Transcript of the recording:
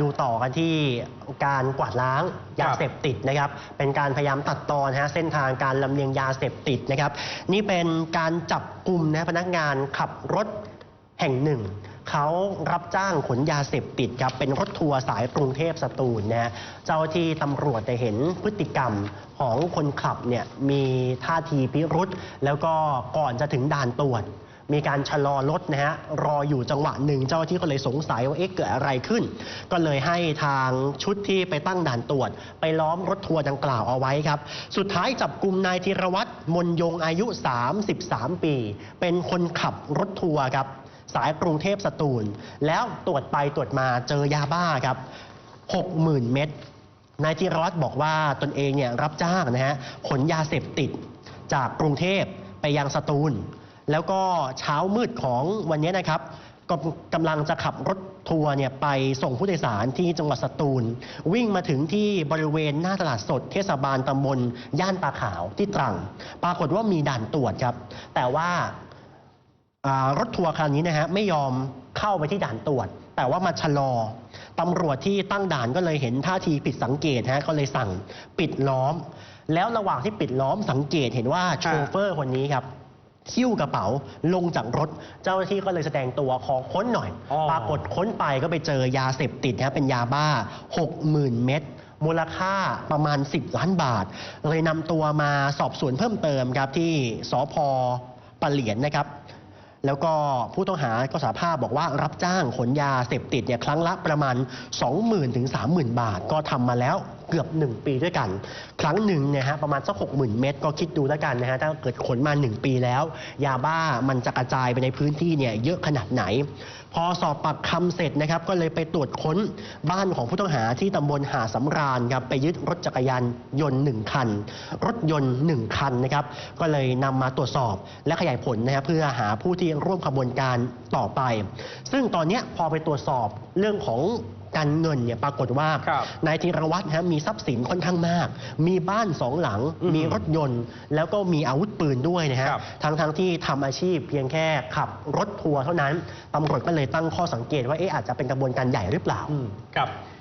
ดูต่อกันที่การกวาดล้างยาเสพติดนะครับ เป็นการพยายามตัดตอนฮะเส้นทางการลำเลียงยาเสพติดนะครับ นี่เป็นการจับกลุ่มนะพนักงานขับรถแห่งหนึ่งเขารับจ้างขนยาเสพติดครับเป็นรถทัวร์สายกรุงเทพสตูลนะฮะเจ้าที่ตำรวจได้เห็นพฤติกรรมของคนขับเนี่ยมีท่าทีพิรุษแล้วก็ก่อนจะถึงด่านตรวจ มีการชะลอรถนะฮะรออยู่จังหวะหนึ่งเจ้าหน้าที่ก็เลยสงสัยว่าเอ๊ะเกิดอะไรขึ้น ก็เลยให้ทางชุดที่ไปตั้งด่านตรวจ ไปล้อมรถทัวร์ดังกล่าวเอาไว้ครับ สุดท้ายจับกลุ่มนายธีรวัตรมนยงอายุ 33 ปี เป็นคนขับรถทัวร์ครับสายกรุงเทพสตูล แล้วตรวจไปตรวจมาเจอยาบ้าครับ 60,000 เม็ดนายธีรวัตรบอกว่าตนเองเนี่ยรับจ้างนะฮะขนยาเสพติดจากกรุงเทพไปยังสตูล แล้วก็เช้ามืดของวันนี้นะครับก็กำลังจะขับรถทัวร์เนี่ยไปส่งผู้โดยสารที่จังหวัดสตูล วิ่งมาถึงที่บริเวณหน้าตลาดสดเทศบาลตำบลย่านตาขาวที่ตรัง ปรากฏว่ามีด่านตรวจครับ แต่ว่าอ่ารถทัวร์คันนี้นะฮะไม่ยอมเข้าไปที่ด่านตรวจ แต่ว่ามาชะลอตำรวจที่ตั้งด่านก็เลยเห็นท่าทีผิดสังเกตฮะก็เลยสั่งปิดล้อม แล้วระหว่างที่ปิดล้อมสังเกตเห็นว่าโชเฟอร์คนนี้ครับ คิ้วกระเป๋าลงจากรถ เจ้าหน้าที่ก็เลยแสดงตัวขอค้นหน่อย อ๋อ ปรากฏค้นไปก็ไปเจอยาเสพติดนะเป็นยาบ้า 60,000 เม็ดมูลค่าประมาณ 10 ล้านบาท เลยนำตัวมาสอบสวนเพิ่มเติมครับที่สพปะเหลียนนะครับ แล้วก็ผู้ต้องหาก็สารภาพบอกว่ารับจ้างขนยาเสพติดเนี่ยครั้งละประมาณ 20,000ถึง30,000 บาทก็ทำมาแล้ว เกือบ 1 ปีด้วยกัน ครั้งหนึ่งนี่ยฮะประมาณสัก60,000เม็ดก็คิดดูแล้วกันนะฮะถ้าเกิดขนมา 1 ปีแล้ว ยาบ้ามันจะกระจายไปในพื้นที่เนี่ยเยอะขนาดไหน พอสอบปากคำเสร็จนะครับก็เลยไปตรวจค้นบ้านของผู้ต้องหาที่ตำบลหาดสำราญครับไปยึดรถจักรยานยนต์หนึ่งคัน รถยนต์หนึ่งคันนะครับก็เลยนำมาตรวจสอบและขยายผลนะครับเพื่อหาผู้ที่ร่วมขบวนการต่อไป ซึ่งตอนนี้พอไปตรวจสอบเรื่องของ การเงินเนี่ยปรากฏว่าครับนายธีรวัตรนะฮะมีทรัพย์สินค่อนข้างมาก มีบ้านสองหลังอืมมีรถยนต์ แล้วก็มีอาวุธปืนด้วยนะฮะครับทั้งทั้งที่ทำอาชีพเพียงแค่ขับรถทัวร์เท่านั้นตำรวจก็เลยตั้งข้อสังเกตว่าเอ๊ะอาจจะเป็นกระบวนการใหญ่หรือเปล่าครับ